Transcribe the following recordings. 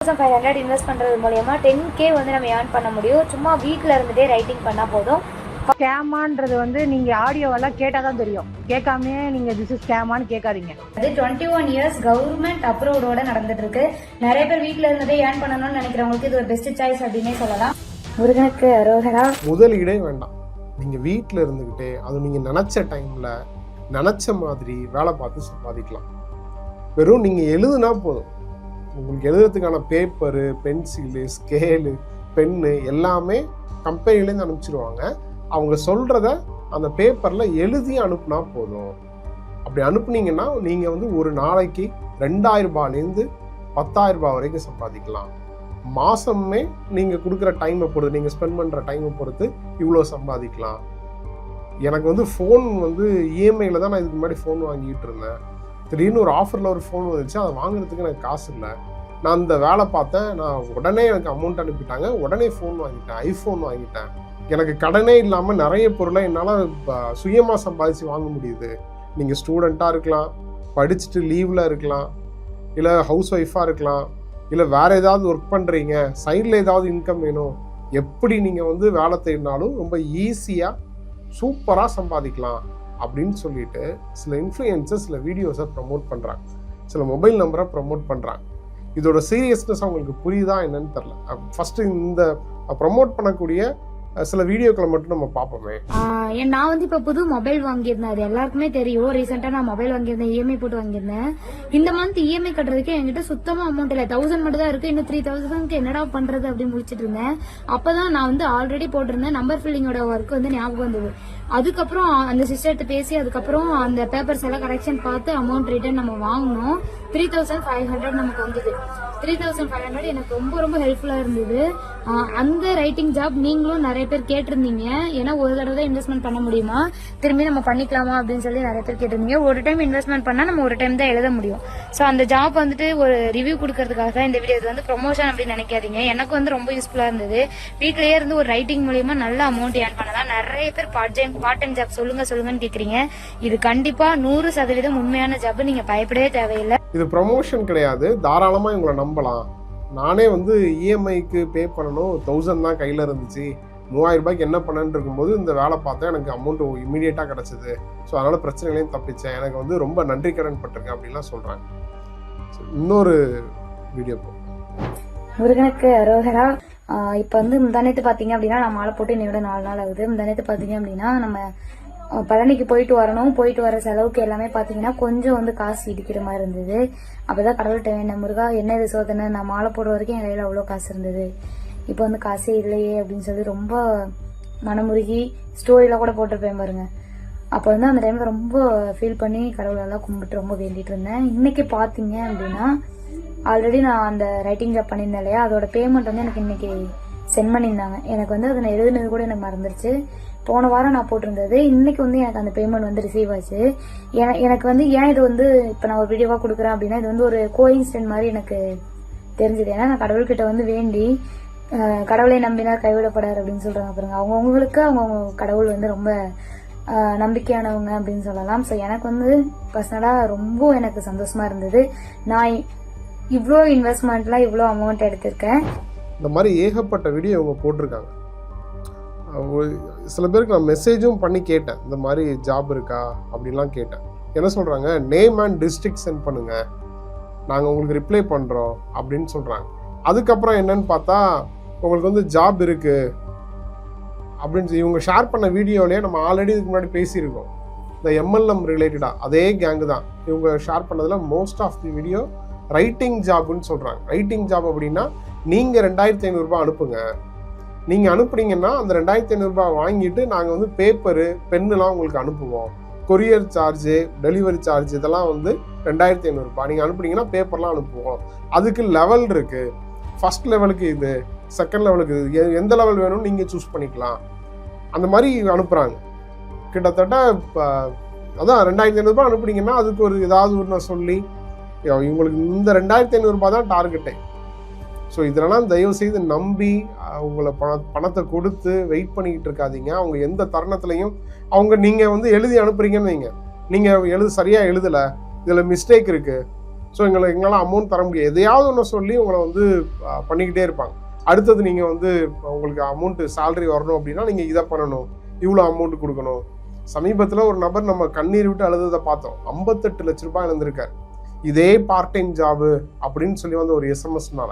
Thousand five hundred invest பண்ணுறது மூலயமா ten K வந்து நம்ம ஏர்ன் பண்ண முடியும். சும்மா வீட்டில் இருந்துகிட்டே ரைட்டிங் பண்ணால் போதும். ஸ்கேமான்றது வந்து நீங்க ஆடியோவெல்லாம் கேட்டால் தான் தெரியும். கேட்காமயே நீங்க திஸ் இஸ் ஸ்கேமான்னு கேட்காதீங்க. அது டுவெண்ட்டி ஒன் இயர்ஸ் கவர்மெண்ட் அப்ரூவ்டோட நடந்துட்டு இருக்கு நிறைய பேர் வீட்டில் இருந்துட்டே ஏர்ன் பண்ணணும்னு நினைக்கிறவங்களுக்கு இது ஒரு பெஸ்ட் சாய்ஸ் அப்படின்னே சொல்லலாம். முருகனுக்கு அரோகரா. முதலீடே வேண்டாம். நீங்கள் வீட்டில் இருந்துக்கிட்டே அது நீங்கள் நினச்ச டைமில் நினச்ச மாதிரி வேலை பார்த்து சம்பாதிக்கலாம். வெறும் நீங்கள் எழுதுனா போதும். உங்களுக்கு எழுதுறதுக்கான பேப்பரு பென்சிலு ஸ்கேலு பென்னு எல்லாமே கம்பெனிலேருந்து அனுப்பிச்சிருவாங்க. அவங்க சொல்கிறத அந்த பேப்பரில் எழுதி அனுப்புனா போதும். அப்படி அனுப்புனீங்கன்னா நீங்கள் வந்து ஒரு நாளைக்கு ரெண்டாயிரரூபாலேருந்து பத்தாயிரரூபா வரைக்கும் சம்பாதிக்கலாம். மாதமே நீங்கள் கொடுக்குற டைமை பொறுத்து நீங்கள் ஸ்பெண்ட் பண்ணுற டைமை பொறுத்து இவ்வளோ சம்பாதிக்கலாம். எனக்கு வந்து ஃபோன் வந்து இஎம்ஐயில் தான் நான் இதுக்கு முன்னாடி ஃபோன் வாங்கிட்டு இருந்தேன். திடீர்னு ஒரு ஆஃபரில் ஒரு ஃபோன் வந்துச்சு. அதை வாங்குறதுக்கு எனக்கு காசு இல்லை. நான் அந்த வேலை பார்த்தேன். நான் உடனே எனக்கு அமௌண்ட் அனுப்பிட்டாங்க. உடனே ஃபோன் வாங்கிட்டேன். ஐஃபோன் வாங்கிட்டேன். எனக்கு கடனே இல்லாமல் நிறைய பொருளை என்னால் சுயமாக சம்பாதிச்சு வாங்க முடியுது. நீங்கள் ஸ்டூடெண்ட்டாக இருக்கலாம். படிச்சுட்டு லீவில் இருக்கலாம். இல்லை ஹவுஸ் ஒய்ஃபாக இருக்கலாம். இல்லை வேறு ஏதாவது ஒர்க் பண்ணுறீங்க சைடில் ஏதாவது இன்கம் வேணும். எப்படி நீங்கள் வந்து வேலை தேடினாலும் ரொம்ப ஈஸியாக சூப்பராக சம்பாதிக்கலாம். அப்படின்னு சொல்லிட்டு சில இன்ஃப்ளூயன்சஸ் சில வீடியோஸை ப்ரமோட் பண்ணுறாங்க சில மொபைல் நம்பரை ப்ரமோட் பண்ணுறாங்க இதோட சீரியஸ்னஸ் அவங்களுக்கு புரியுதா என்னன்னு தெரில ஃபஸ்ட்டு இந்த ப்ரமோட் பண்ணக்கூடிய சில வீடியோக்களை மட்டும் நம்ம பார்ப்போமே. ஏன் நான் வந்து இப்போ புது மொபைல் வாங்கியிருந்தேன். அது எல்லாருக்குமே தெரியும். ரீசெண்டாக நான் மொபைல் வாங்கியிருந்தேன். இஎம்ஐ போட்டு வாங்கியிருந்தேன். இந்த மந்த் இஎம்ஐ கட்டுறதுக்கு என்கிட்ட சுத்தமா அமௌண்ட் இல்லை. தௌசண்ட் மட்டும் தான் இருக்கு. இன்னும் த்ரீ தௌசண்ட்க்கு என்னடா பண்றது அப்படின்னு முடிச்சிட்டு இருந்தேன். அப்பதான் நான் வந்து ஆல்ரெடி போட்டிருந்தேன் நம்பர் ஃபில்லிங்கோட ஒர்க் வந்து ஞாபகம் வந்தது. அதுக்கப்புறம் அந்த சிஸ்டர்கிட்ட பேசி அதுக்கப்புறம் அந்த பேப்பர்ஸ் எல்லாம் கரெக்ஷன் பார்த்து அமௌண்ட் ரிட்டர்ன் நம்ம வாங்கினோம். த்ரீ தௌசண்ட் ஃபைவ் ஹண்ட்ரட் நமக்கு வந்தது. த்ரீ தௌசண்ட் ஃபைவ் ஹண்ட்ரட் எனக்கு ரொம்ப ரொம்ப ஹெல்ப்ஃபுல்லாக இருந்தது. அந்த ரைட்டிங் ஜாப் நீங்களும் நிறைய பேர் கேட்டிருந்தீங்க. ஏன்னா ஒரு தடவை தான் இன்வெஸ்ட்மெண்ட் பண்ண முடியுமா? திரும்பி நம்ம பண்ணிக்கலாமா அப்படின்னு சொல்லி நிறைய பேர் கேட்டிருந்தீங்க. ஒரு டைம் இன்வெஸ்ட்மெண்ட் பண்ணால் நம்ம ஒரு டைம் தான் எழுத முடியும். ஸோ அந்த ஜாப் வந்துட்டு ஒரு ரிவ்யூ கொடுக்கறதுக்காக தான் இந்த வீடியோ இது வந்து ப்ரொமோஷன் அப்படின்னு நினைக்காதீங்க. எனக்கு வந்து ரொம்ப யூஸ்ஃபுல்லாக இருந்தது. வீட்டிலேயே இருந்து ஒரு ரைட்டிங் மூலியமாக நல்ல அமௌண்ட் ஏர்ன் பண்ணலாம். நிறைய பேர் part time part time job சொல்லுங்க சொல்லுங்கன்னு கேட்குறீங்க இது கண்டிப்பாக நூறு சதவீதம் உண்மையான ஜாப் நீங்கள் பயப்படவே தேவையில்லை. இது ப்ரமோஷன் கிடையாது. தாராளமாக இவங்களை நம்பலாம். நானே வந்து இஎம்ஐக்கு பே பண்ணணும். தௌசண்ட் தான் கையில் இருந்துச்சு. மூவாயிரம் ரூபாய்க்கு என்ன பண்ணேன்னு இருக்கும்போது இந்த வேலை பார்த்தா எனக்கு அமௌண்ட் இமீடியட்டாக கிடச்சிது. ஸோ அதனால் பிரச்சனைகளையும் தப்பிச்சேன். எனக்கு வந்து ரொம்ப நன்றி கடன் பட்டிருக்கேன் அப்படின்லாம் சொல்கிறாங்க இன்னொரு வீடியோ போ. முருகனுக்கு அரோகரா. இப்போ வந்து முந்தானத்து பார்த்தீங்க அப்படின்னா நான் மாலை போட்டு இன்னையோட நாலு நாள் ஆகுது. முந்தானத்து பார்த்தீங்க அப்படின்னா நம்ம பழனிக்கு போயிட்டு வரணும். போயிட்டு வர செலவுக்கு எல்லாமே பார்த்தீங்கன்னா கொஞ்சம் வந்து காசு இடிக்கிற மாதிரி இருந்தது. அப்போ தான் கடவுள்கிட்ட வேணும் முருகா என்ன இது சோதனை? நான் மாலை போடுற வரைக்கும் என் கையில் அவ்வளோ காசு இருந்தது. இப்போ வந்து காசே இல்லையே அப்படின்னு சொல்லி ரொம்ப மனமுருகி ஸ்டோரியில் கூட போட்டிருப்பேன் பாருங்க. அப்போ வந்து அந்த டைமில் ரொம்ப ஃபீல் பண்ணி கடவுளெல்லாம் கும்பிட்டு ரொம்ப வேண்டிட்டு இருந்தேன். இன்றைக்கி பார்த்தீங்க அப்படின்னா ஆல்ரெடி நான் அந்த ரைட்டிங் ஜாப் பண்ணியிருந்தேன் இல்லையா? அதோட பேமெண்ட் வந்து எனக்கு இன்னைக்கு சென்ட் பண்ணியிருந்தாங்க. எனக்கு வந்து அதை நான் எழுதுனது கூட எனக்கு மறந்துருச்சு. போன வாரம் நான் போட்டிருந்தது. இன்னைக்கு வந்து எனக்கு அந்த பேமெண்ட் வந்து ரிசீவ் ஆச்சு. எனக்கு வந்து ஏன் இது வந்து இப்போ நான் ஒரு வீடியோவாக கொடுக்குறேன் அப்படின்னா இது வந்து ஒரு கோயின்சிடென்ட் மாதிரி எனக்கு தெரிஞ்சது. ஏன்னா நான் கடவுள்கிட்ட வந்து வேண்டி கடவுளை நம்பினார் கைவிடப்படார் அப்படின்னு சொல்றாங்க பாருங்க. அவங்கவுங்களுக்கு அவங்கவுங்க கடவுள் வந்து ரொம்ப நம்பிக்கையானவங்க அப்படின்னு சொல்லலாம். ஸோ எனக்கு வந்து பர்சனலாக ரொம்ப எனக்கு சந்தோஷமா இருந்தது. நான் இவ்வளோ இன்வெஸ்ட்மெண்ட்லாம் இவ்வளோ அமௌண்ட் எடுத்திருக்கேன். இந்த மாதிரி ஏகப்பட்ட வீடியோ அவங்க போட்டிருக்காங்க. சில பேருக்கு நான் மெசேஜும் பண்ணி கேட்டேன். இந்த மாதிரி ஜாப் இருக்கா? அப்படின்லாம் கேட்டேன். என்ன சொல்கிறாங்க நேம் அண்ட் டிஸ்ட்ரிக்ட் சென்ட் பண்ணுங்கள் நாங்கள் உங்களுக்கு ரிப்ளை பண்ணுறோம் அப்படின்னு சொல்கிறாங்க அதுக்கப்புறம் என்னன்னு பார்த்தா உங்களுக்கு வந்து ஜாப் இருக்குது அப்படின்னு சொல்லி இவங்க ஷேர் பண்ண வீடியோலேயே நம்ம ஆல்ரெடி இதுக்கு முன்னாடி பேசியிருக்கோம். இந்த எம்எல்எம் ரிலேட்டடாக அதே கேங்கு தான். இவங்க ஷேர் பண்ணதில் most of the video writing ஜாப்னு சொல்கிறாங்க ரைட்டிங் ஜாப் அப்படின்னா நீங்கள் ரெண்டாயிரத்தி ஐநூறுரூபா அனுப்புங்க. நீங்கள் அனுப்புனீங்கன்னா அந்த ரெண்டாயிரத்தி ஐநூறுரூபா வாங்கிட்டு நாங்கள் வந்து பேப்பரு பென்னுலாம் உங்களுக்கு அனுப்புவோம். கொரியர் சார்ஜு டெலிவரி சார்ஜ் இதெல்லாம் வந்து ரெண்டாயிரத்தி ஐநூறுரூபா நீங்கள் அனுப்புனீங்கன்னா பேப்பர்லாம் அனுப்புவோம். அதுக்கு லெவல் இருக்குது ஃபர்ஸ்ட் லெவலுக்கு இது செகண்ட் லெவலுக்கு இது. எந்த லெவல் வேணும்னு நீங்கள் சூஸ் பண்ணிக்கலாம். அந்த மாதிரி அனுப்புகிறாங்க கிட்டத்தட்ட இப்போ அதான் ரெண்டாயிரத்தி ஐநூறுரூபா அனுப்புனீங்கன்னா அதுக்கு ஒரு ஏதாவது ஒன்று சொல்லி இவங்களுக்கு இந்த ரெண்டாயிரத்தி ஐநூறுரூபா தான் டார்கெட்டே. ஸோ இதெல்லாம் தயவு செய்து நம்பி உங்களை பண பணத்தை கொடுத்து வெயிட் பண்ணிக்கிட்டு இருக்காதீங்க. அவங்க எந்த தருணத்துலையும் அவங்க நீங்கள் வந்து எழுதி அனுப்புறீங்கன்னு வைங்க. நீங்கள் எழுது சரியாக எழுதலை இதில் மிஸ்டேக் இருக்குது ஸோ எங்களை எங்களால் அமௌண்ட் தர முடியாது. எதையாவது ஒன்று சொல்லி உங்களை வந்து பண்ணிக்கிட்டே இருப்பாங்க. அடுத்தது நீங்கள் வந்து உங்களுக்கு அமௌண்ட்டு சேலரி வரணும் அப்படின்னா நீங்கள் இதை பண்ணணும். இவ்வளோ அமௌண்ட் கொடுக்கணும். சமீபத்தில் ஒரு நபர் நம்ம கண்ணீர் விட்டு அழுததை பார்த்தோம். ஐம்பத்தெட்டு லட்ச ரூபாய் இழந்திருக்கார். இதே பார்ட் டைம் ஜாபு அப்படின்னு சொல்லி வந்து ஒரு எஸ்எம்எஸ்னால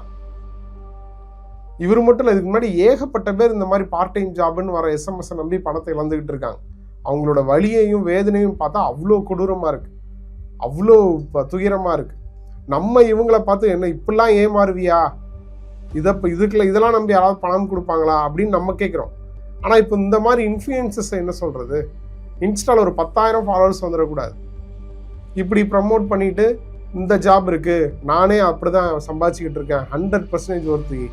இவர் மட்டும் இல்லை இதுக்கு முன்னாடி ஏகப்பட்ட பேர் இந்த மாதிரி பார்ட் டைம் ஜாப்னு வர எஸ்எம்எஸ் நம்பி பணத்தை இழந்துகிட்டு இருக்காங்க. அவங்களோட வலியையும் வேதனையும் பார்த்தா அவ்வளோ கொடூரமாக இருக்குது அவ்வளோ ப- இருக்குது நம்ம இவங்களை பார்த்து என்ன இப்படிலாம் ஏமாறுவியா? இதை இப்போ இதுக்குள்ள இதெல்லாம் நம்பி யாராவது பணம் கொடுப்பாங்களா? அப்படின்னு நம்ம கேட்குறோம் ஆனால் இப்போ இந்த மாதிரி இன்ஃப்ளூயன்சஸ் என்ன சொல்கிறது இன்ஸ்டாவில் ஒரு பத்தாயிரம் ஃபாலோவர்ஸ் வந்துடக்கூடாது இப்படி ப்ரமோட் பண்ணிவிட்டு இந்த ஜாப் இருக்குது நானே அப்படிதான் சம்பாதிச்சிக்கிட்டு இருக்கேன். ஹண்ட்ரட் பர்சன்டேஜ் ஒருத்தி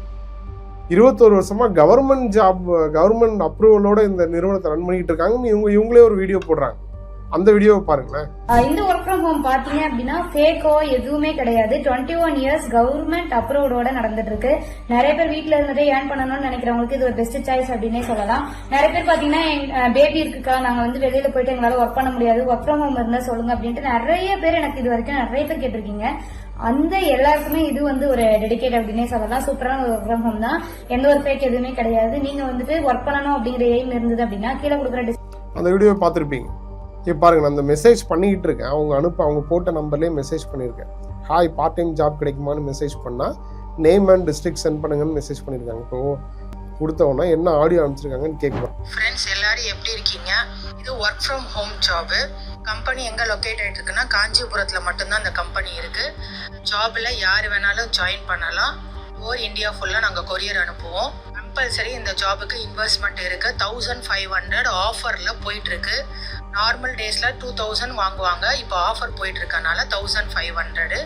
இருபத்தோரு வருஷமா கவர்மெண்ட் ஜாப் கவர்மெண்ட் அப்ரூவலோட இந்த நிறுவனத்தை ரன் பண்ணிட்டு இருக்காங்கன்னு இவங்க இவங்களே ஒரு வீடியோ போடுறாங்க. அந்த வீடியோவை பாருங்களேன். இந்த ஒர்க் ஃப்ரம் ஹோம் பாத்தீங்க அப்படின்னா ஃபேக்கோ எதுவுமே கிடையாது. டுவெண்ட்டி ஒன் இயர்ஸ் கவர்மெண்ட் அப்ரூவோட நடந்துட்டு இருக்கு. நிறைய பேர் வீட்டுல இருந்துட்டே ஏர்ன் பண்ணணும்னு நினைக்கிறவங்களுக்கு இது ஒரு பெஸ்ட் சாய்ஸ் அப்படின்னே சொல்லலாம். நிறைய பேர் பாத்தீங்கன்னா பேபி இருக்குக்கா நாங்க வந்து வெளியில போயிட்டு எங்களால ஒர்க் பண்ண முடியாது. ஒர்க் ஃப்ரம் ஹோம் இருந்தா சொல்லுங்க அப்படின்ட்டு நிறைய பேர் எனக்கு இது வரைக்கும் நிறைய பேர் கேட்டிருக்கீங்க. அந்த எல்லாருக்குமே இது வந்து ஒரு டெடிகேட் அப்படின்னே சொல்லலாம். சூப்பரான ஒரு ஒர்க் ஃப்ரம் ஹோம் தான். எந்த ஒரு ஃபேக் எதுவுமே கிடையாது. நீங்க வந்துட்டு ஒர்க் பண்ணணும் அப்படிங்கிற எய்ம் இருந்தது அப்படின்னா கீழே கொடுக்குற அந்த வீடியோவை பார்த்துருப்பீங்க. இப்போ பாருங்க நான் அந்த மெசேஜ் பண்ணிக்கிட்டு இருக்கேன். அவங்க அனுப்ப அவங்க போட்ட நம்பர்லேயே மெசேஜ் பண்ணியிருக்கேன். ஹாய் பார்ட் டைம் ஜாப் கிடைக்குமான்னு மெசேஜ் பண்ணால் நேம் அண்ட் டிஸ்ட்ரிக்ட் சென்ட் பண்ணுங்கன்னு மெசேஜ் பண்ணியிருக்காங்க. இப்போ கொடுத்தவொன்னே என்ன ஆடியோ அனுப்பிச்சிருக்காங்கன்னு கேட்குறோம் ஃப்ரெண்ட்ஸ் எல்லாரும் எப்படி இருக்கீங்க? இது work from home job company எங்கே லொக்கேட் ஆகிட்டு இருக்குன்னா காஞ்சிபுரத்தில் மட்டும்தான் அந்த கம்பெனி இருக்குது ஜாபில் யார் வேணாலும் ஜாயின் பண்ணலாம். ஓர் இந்தியா ஃபுல்லாக நாங்கள் கொரியர் அனுப்புவோம். கம்பல்சரி இந்த ஜாபுக்கு இன்வெஸ்ட்மெண்ட் இருக்குது தௌசண்ட் ஃபைவ் ஹண்ட்ரட் ஆஃபரில் போயிட்டுருக்கு. நார்மல் டேஸில் டூ தௌசண்ட் வாங்குவாங்க. இப்போ ஆஃபர் போயிட்டுருக்கனால தௌசண்ட் ஃபைவ் ஹண்ட்ரடு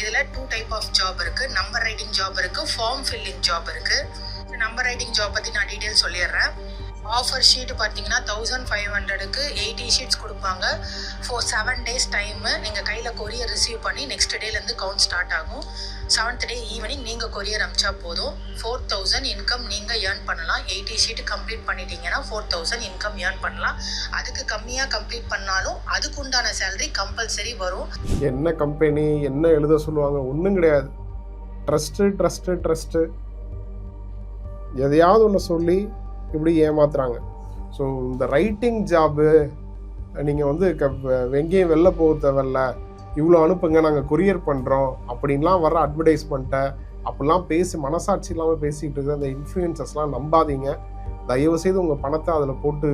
இதில் டூ டைப் ஆஃப் ஜாப் இருக்குது நம்பர் ரைட்டிங் ஜாப் இருக்குது ஃபார்ம் ஃபில்லிங் ஜாப் இருக்குது நம்பர் ரைட்டிங் ஜாப் பற்றி நான் டீட்டெயில் சொல்லிடுறேன். ஆஃபர் ஷீட் பார்த்தீங்கன்னா தௌசண்ட் ஃபைவ் ஹண்ட்ரடுக்கு எயிட்டி ஷீட்ஸ் கொடுப்பாங்க. ஃபோர் செவன் டேஸ் டைமு நீங்கள் கையில் கொரியர் ரிசீவ் பண்ணி நெக்ஸ்ட் டேலேருந்து கவுண்ட் ஸ்டார்ட் ஆகும். செவன்த் டே ஈவினிங் நீங்கள் கொரியர் அமிச்சா போதும். ஃபோர் தௌசண்ட் இன்கம் நீங்கள் ஏர்ன் பண்ணலாம். எயிட்டி ஷீட் கம்ப்ளீட் பண்ணிட்டீங்கன்னா ஃபோர் தௌசண்ட் இன்கம் ஏர்ன் பண்ணலாம். அதுக்கு கம்மியாக கம்ப்ளீட் பண்ணாலும் அதுக்கு உண்டான சேலரி கம்பல்சரி வரும். என்ன கம்பெனி என்ன எழுத சொல்லுவாங்க ஒன்றும் கிடையாது. ட்ரஸ்ட்டு ட்ரஸ்ட்டு ட்ரஸ்ட்டு எதையாவது ஒன்று சொல்லி இப்படி ஏமாத்துறாங்க. ஸோ இந்த ரைட்டிங் ஜாபு நீங்கள் வந்து க எங்கேயும் வெளில போக தேவையில்ல. இவ்வளோ அனுப்புங்க நாங்கள் கொரியர் பண்ணுறோம் அப்படின்லாம் வர அட்வர்டைஸ்மெண்ட்டை அப்படிலாம் பேசி மனசாட்சி இல்லாமல் பேசிக்கிட்டு இருக்க அந்த இன்ஃப்ளூயன்சஸ்லாம் நம்பாதீங்க. தயவு செய்து உங்கள் பணத்தை அதில் போட்டு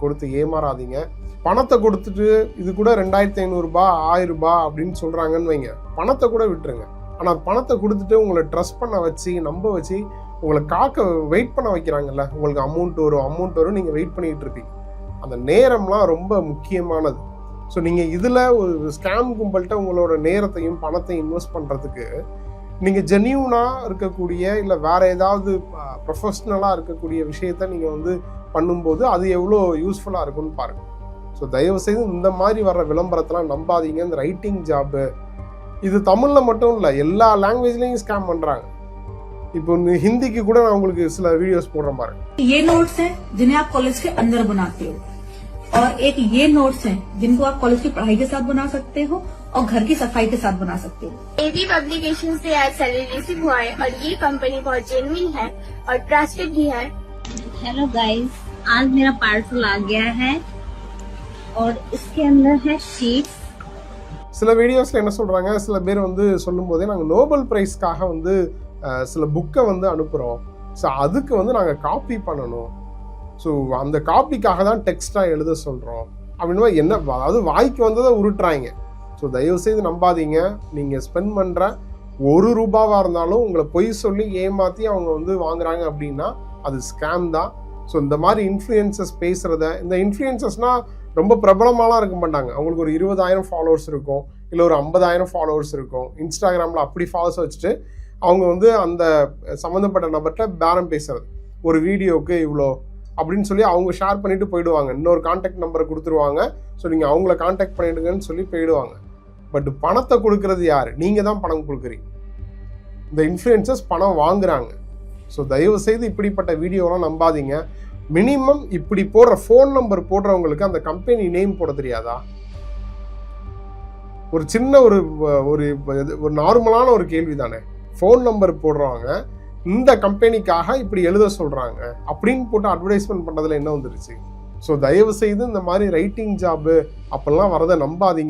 கொடுத்து ஏமாறாதீங்க. பணத்தை கொடுத்துட்டு இது கூட ரெண்டாயிரத்தி ஐநூறுரூபா ஆயிரரூபா அப்படின்னு சொல்கிறாங்கன்னு வைங்க. பணத்தை கூட விட்டுருங்க. ஆனால் பணத்தை கொடுத்துட்டு உங்களை ட்ரஸ்ட் பண்ண வச்சு நம்ப வச்சு உங்களை காக்க வெயிட் பண்ண வைக்கிறாங்கல்ல உங்களுக்கு அமௌண்ட் வரும் அமௌண்ட் வரும் நீங்கள் வெயிட் பண்ணிகிட்டு இருப்பீங்க. அந்த நேரம்லாம் ரொம்ப முக்கியமானது. ஸோ நீங்கள் இதில் ஒரு ஸ்கேம் கும்பல்கிட்ட உங்களோட நேரத்தையும் பணத்தையும் இன்வெஸ்ட் பண்ணுறதுக்கு நீங்கள் ஜென்யூனாக இருக்கக்கூடிய இல்லை வேறு ஏதாவது ப்ரொஃபஷ்னலாக இருக்கக்கூடிய விஷயத்த நீங்கள் வந்து பண்ணும்போது அது எவ்வளோ யூஸ்ஃபுல்லாக இருக்கும்னு பாருங்கள் ஸோ தயவுசெய்து இந்த மாதிரி வர்ற விளம்பரத்தெல்லாம் நம்பாதீங்க. இந்த ரைட்டிங் ஜாப்பு இது தமிழில் மட்டும் இல்லை எல்லா லாங்குவேஜ்லேயும் ஸ்கேம் பண்ணுறாங்க இப்போ இந்த ஹிந்திக்கு கூட நான் உங்களுக்கு சில வீடியோஸ் போடுறேன் பாருங்க ये नोट्स हैं जिन्हें आप कॉलेज के अंदर बनाते हो और एक ये नोट्स हैं जिनको आप कॉलेज की पढ़ाई के साथ बना सकते हो और घर की सफाई के साथ बना सकते हो एवी पब्लिकेशन से आज सैलरी रिसीव हुआ है और ये कंपनी बहुत जेन्युइन है और ट्रस्टेड भी है हेलो गाइस आज मेरा पार्सल आ गया है और इसके अंदर है शीट्स சில வீடியோஸில் என்ன சொல்கிறாங்க சில பேர் வந்து சொல்லும்போதே நாங்கள் நோபல் ப்ரைஸ்க்காக வந்து அஹ், சில புக்கை வந்து அனுப்புகிறோம் ஸோ அதுக்கு வந்து நாங்கள் காப்பி பண்ணணும். ஸோ அந்த காப்பிக்காக தான் டெக்ஸ்ட்டாக எழுத சொல்கிறோம் அப்படின்னா என்ன அதாவது வாய்க்கு வந்ததை உருட்டுறாங்க. ஸோ தயவு செய்து நம்பாதீங்க. நீங்கள் ஸ்பெண்ட் பண்ணுற ஒரு ரூபாவாக இருந்தாலும் உங்களை பொய் சொல்லி ஏமாற்றி அவங்க வந்து வாங்குறாங்க அப்படின்னா அது ஸ்கேம் தான். ஸோ இந்த மாதிரி இன்ஃப்ளூயன்சஸ் பேசுகிறத இந்த இன்ஃப்ளூயன்சஸ்னால் ரொம்ப பிரபலமாலாம் இருக்க மாட்டாங்க. அவங்களுக்கு ஒரு இருபதாயிரம் ஃபாலோவர்ஸ் இருக்கும். இல்லை ஒரு ஐம்பதாயிரம் ஃபாலோவர்ஸ் இருக்கும். இன்ஸ்டாகிராமில் அப்படி ஃபாலோஸ் வச்சுட்டு அவங்க வந்து அந்த சம்மந்தப்பட்ட நபர்கிட்ட பேரம் பேசுறது. ஒரு வீடியோவுக்கு இவ்வளோ அப்படின்னு சொல்லி அவங்க ஷேர் பண்ணிட்டு போயிடுவாங்க. இன்னொரு காண்டாக்ட் நம்பரை கொடுத்துருவாங்க. ஸோ நீங்கள் அவங்கள கான்டாக்ட் பண்ணிடுங்கன்னு சொல்லி போயிடுவாங்க. பட் பணத்தை கொடுக்கறது யார்? நீங்கள் தான் பணம் கொடுக்குறீங்க. இந்த இன்ஃப்ளூயன்சஸ் பணம் வாங்குறாங்க. ஸோ தயவு செய்து இப்படிப்பட்ட வீடியோலாம் நம்பாதீங்க. மினிமம் இப்படி போடுற ஃபோன் நம்பர் போடுறவங்களுக்கு அந்த கம்பெனி நேம் போட தெரியாதா? ஒரு சின்ன ஒரு ஒரு ஒரு நார்மலான ஒரு கேள்வி தானே ஃபோன் நம்பர் போடுறாங்க இந்த கம்பெனிக்காக இப்படி எழுத சொல்றாங்க அப்படின்னு போட்டு அட்வர்டைஸ்மெண்ட் பண்ணுறதுல என்ன வந்துருச்சு? ஸோ தயவு செய்து இந்த மாதிரி ரைட்டிங் ஜாபு அப்பெல்லாம் வரதை நம்பாதீங்க.